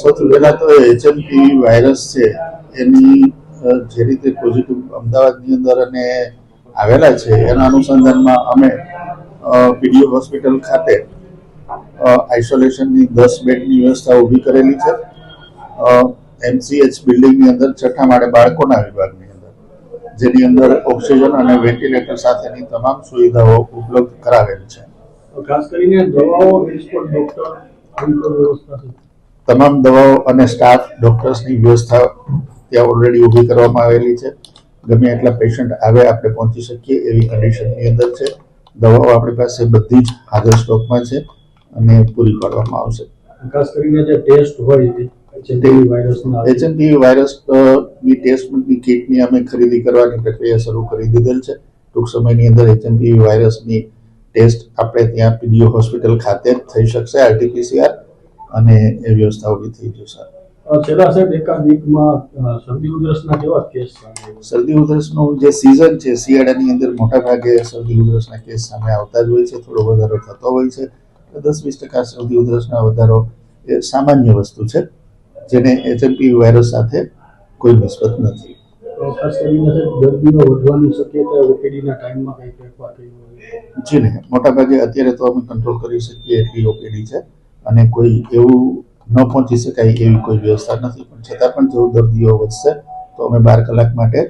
સૌથી પહેલા તો એચએમપી વાયરસ છે, એની જે રીતે પોઝિટિવ અમદાવાદની અંદર અને આવેલા છે, એના અનુસંધાનમાં અમે પીડીઓ હોસ્પિટલ ખાતે આઇસોલેશનની દસ બેડની વ્યવસ્થા ઊભી કરેલી છે. એમસીએચ બિલ્ડિંગની અંદર છઠ્ઠા માળે બાળકોના વિભાગની અંદર, જેની અંદર ઓક્સિજન અને વેન્ટિલેટર સાથેની તમામ સુવિધાઓ ઉપલબ્ધ કરાવેલ છે. ખાસ કરીને દવાઓ ડોક્ટર તમામ દવાઓ અને સ્ટાફ ડોક્ટર્સની વ્યવસ્થા ત્યાં ઓલરેડી ઊભી કરવામાં આવેલી છે. ગમે એટલા પેશન્ટ આવે આપણે પહોંચી શકીએ એવી કન્ડિશનની અંદર છે. દવાઓ આપણી પાસે બધી જ હાજર સ્ટોકમાં છે અને પૂરી પાડવામાં આવશે. ખાસ કરીને જે ટેસ્ટ હોય એચએમપી વાયરસની ટેસ્ટની કીટની અમે ખરીદી કરવાની પ્રક્રિયા શરૂ કરી દીધેલ છે. ટૂંક સમયની અંદર એચએમપી વાયરસની ટેસ્ટ આપણે ત્યાં પીડીઓ હોસ્પિટલ ખાતે જ થઈ શકશે આરટીપીસીઆર અને એ વ્યવસ્થા ઊભી થઈ જશે છેલ્લા સાહેબ એકાદ વીકમાં શરદી ઉધરસના કેવા કેસ સામે શરદી ઉધરસનો જે સિઝન છે શિયાળાની અંદર મોટા ભાગે શરદી ઉધરસના કેસ સામે આવતા જ હોય છે થોડો વધારો થતો હોય છે. દસ વીસ ટકા શરદી ઉધરસના વધારો એ સામાન્ય વસ્તુ છે જેને એચએમપી વાયરસ સાથે કોઈ નિસ્બત નથી. જી ને મોટા ભાગે અત્યારે તો અમે કંટ્રોલ કરી શકીએ એટલી ઓપીડી છે. અને કોઈ એવું ન પહોંચી શકાય એવી કોઈ વ્યવસ્થા નથી. પણ છતાં પણ જો દર્દીઓ વધશે તો અમે બાર કલાક માટે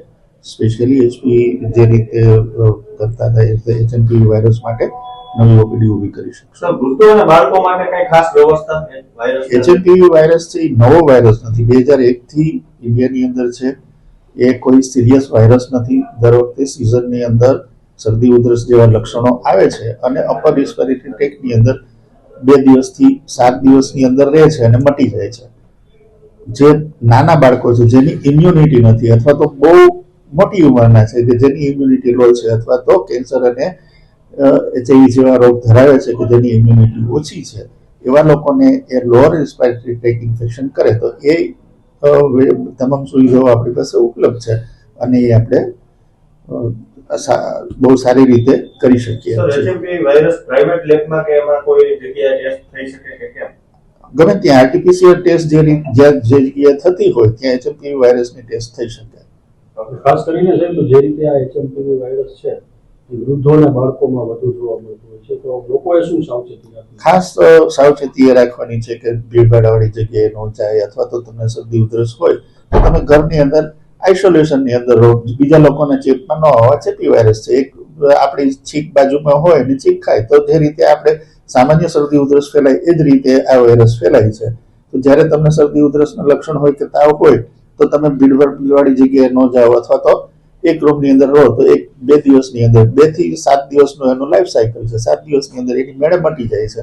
સ્પેશિયલી એચપી જે રીતે કરતા હતા એચએનપી વાયરસ માટે નવી ઓપીડી ઊભી કરી શકશું. વૃદ્ધો અને બાળકો માટે કઈ ખાસ વ્યવસ્થા એચએમપીવી વાયરસ છે? એ નવો વાયરસ નથી. બે હજાર એકથી ઇન્ડિયાની અંદર છે એ કોઈ સિરિયસ વાયરસ નથી. દર વખતે સિઝનની અંદર શરદી ઉધરસ જેવા લક્ષણો આવે છે અને અપર રિસ્પિરેટરી ટેકની અંદર બે દિવસથી, સાત દિવસની અંદર રહે છે અને મટી જાય છે. જે નાના બાળકો છે, જેની ઇમ્યુનિટી નથી, અથવા તો બહુ મોટી ઉંમરના છે, કે જેની ઇમ્યુનિટી લો છે, અથવા તો કેન્સર અને એચઆઈવી જેવા રોગ ધરાવે છે, કે જેની ઇમ્યુનિટી ઓછી છે, એવા લોકોને એ લોઅર રિસ્પાયરેટરી ટ્રેક ઇન્ફેક્શન કરે, તો એ તમામ સુવિધાઓ આપણી પાસે ઉપલબ્ધ છે. અને એ આપણે બહુ સારી રીતે કરી શકીએ. ગમે ત્યાં આરટીપીસીઆર ટેસ્ટ જે જ્યાં જે જગ્યાએ થતી હોય ત્યાં એચએમપી વાયરસની ટેસ્ટ થઈ શકે. ખાસ કરીને સાહેબ જે રીતે આ એચએમપી વાયરસ છે એ વૃદ્ધો બાળકોમાં વધુ જોવા મળતું હોય છે તો લોકોએ શું સાવચેતી રાખવી ખાસ સાવચેતી એ રાખવાની છે કે ભીડભાડવાળી જગ્યાએ ન જાય અથવા તો તમને શરદી ઉધરસ હોય તો તમે ઘરની અંદર આઇસોલેશનની અંદર રહો બીજા લોકોને ચેપમાં ન હોવા ચેપી વાયરસ છે. એક આપણી છીક બાજુમાં હોય ને છીક ખાય તો જે રીતે આપણે સામાન્ય શરદી ઉધરસ ફેલાય એ જ રીતે આ વાયરસ ફેલાય છે. તો જ્યારે તમને શરદી ઉધરસના લક્ષણ હોય કે તાવ હોય તો તમે ભીડભાડવાળી જગ્યાએ ન જાઓ અથવા તો એક રૂમની અંદર રહો તો એક બે દિવસની અંદર બેથી સાત દિવસનો એનો લાઈફ સાયકલ છે. સાત દિવસની અંદર એની મેળે મટી જાય છે.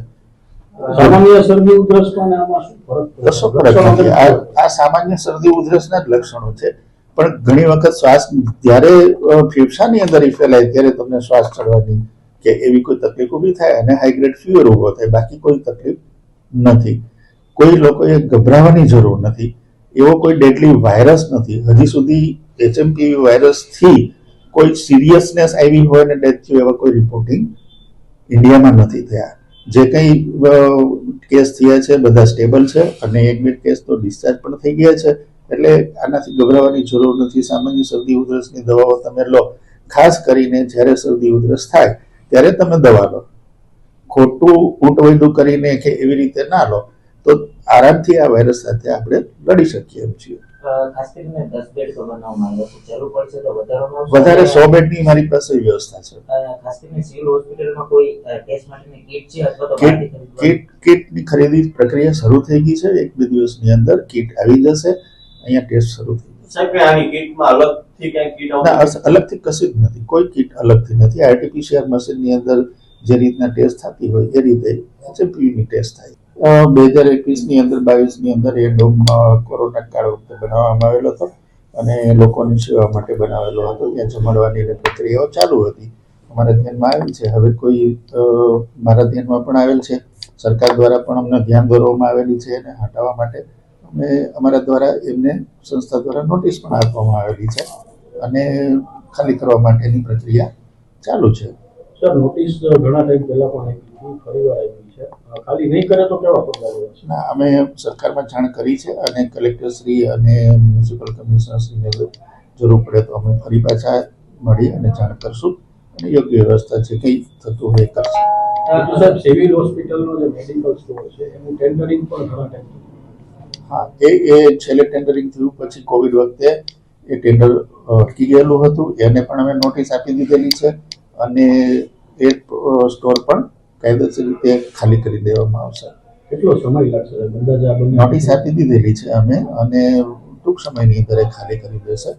સામાન્ય શરદી આ આ સામાન્ય શરદી ઉધરસના જ લક્ષણો છે. પણ ઘણી વખત શ્વાસ, જ્યારે ફેફસાની અંદર ઈ ફેલાય, ત્યારે તમને શ્વાસ ચડવાની કે એવી કોઈ તકલીફ ઊભી થાય અને હાઈગ્રેડ ફીવર ઊભો થાય. બાકી કોઈ તકલીફ નથી. કોઈ લોકોએ ગભરાવાની જરૂર નથી. એવો કોઈ ડેડલી વાયરસ નથી. હજી સુધી એચએમપી વાયરસથી કોઈ સિરિયસનેસ આવી હોય ને ડેથ થયું એવા કોઈ રિપોર્ટિંગ ઇન્ડિયામાં નથી થયા. જે કંઈ કેસ થયા છે, બધા સ્ટેબલ છે અને એક બે કેસ તો ડિસ્ચાર્જ પણ થઈ ગયા છે. એટલે આનાથી ગભરાવાની જરૂર નથી. સામાન્ય શરદી ઉધરસની દવાઓ તમે લો. ખાસ કરીને જ્યારે શરદી ઉધરસ થાય ત્યારે તમે દવા લો. ખોટું ઊંટવૈદું કરીને કે એવી રીતે ના લો તો આરામથી આ વાયરસ સાથે આપણે લડી શકીએ એમ છીએ. બેડ. વધારે સો બેડની મારી પાસે વ્યવસ્થા છે. કીટની ખરીદી પ્રક્રિયા શરૂ થઈ ગઈ છે. એક બે દિવસની અંદર કીટ આવી જશે. અહીંયા ટેસ્ટ શરૂ થઈ અલગથી કશું જ નથી. કોઈ કીટ અલગથી નથી. આરટીપીસીઆર મશીનની અંદર જે રીતના ટેસ્ટ થતી હોય એ રીતે એચએમપીની ટેસ્ટ થાય. બે હજાર એકવીસની અંદર બાવીસની અંદર એ ડોમ કોરોના કાળ વખતે બનાવવામાં આવેલો હતો અને લોકોની સેવા માટે બનાવેલો હતો. ત્યાં જમાડવાની પ્રક્રિયાઓ ચાલુ હતી. અમારા ધ્યાનમાં આવેલ છે. હવે કોઈ મારા ધ્યાનમાં પણ આવેલ છે. સરકાર દ્વારા પણ અમને ધ્યાન દોરવામાં આવેલી છે એને હટાવવા માટે અમે અમારા દ્વારા એમને સંસ્થા દ્વારા નોટિસ પણ આપવામાં આવેલી છે અને ખાલી કરવા માટેની પ્રક્રિયા ચાલુ છે. સર નોટિસ ઘણા ટાઈમ પહેલા પણ આવી હતી આવી છે. છે ખાલી નહીં કરે તો કેવા પગલાં ના અમે સરકારમાં જાણ કરી છે અને કલેક્ટરશ્રી અને મ્યુનિસિપલ કમિશનરશ્રીને જરૂર પડે તો અમે ફરી પાછા મળી અને જાણ કરશું અને યોગ્ય વ્યવસ્થા છે કંઈ થતું હોય કરશું. સાહેબ સિવિલ હોસ્પિટલનો જે મેડિકલ સ્ટોર છે એનું ટેન્ડરિંગ પણ ઘણા ટાઈમ હા એ એ છેલ્લે ટેન્ડરિંગ થયું પછી કોવિડ વખતે એ ટેન્ડર અટકી ગયેલું હતું. એને પણ અમે નોટિસ આપી દીધેલી છે અને એ સ્ટોર પણ કાયદેસર રીતે ખાલી કરી દેવામાં આવશે. કેટલો સમય લાગશે? નોટિસ આપી દીધેલી છે અમે અને ટૂંક સમયની અંદર ખાલી કરી દેશે.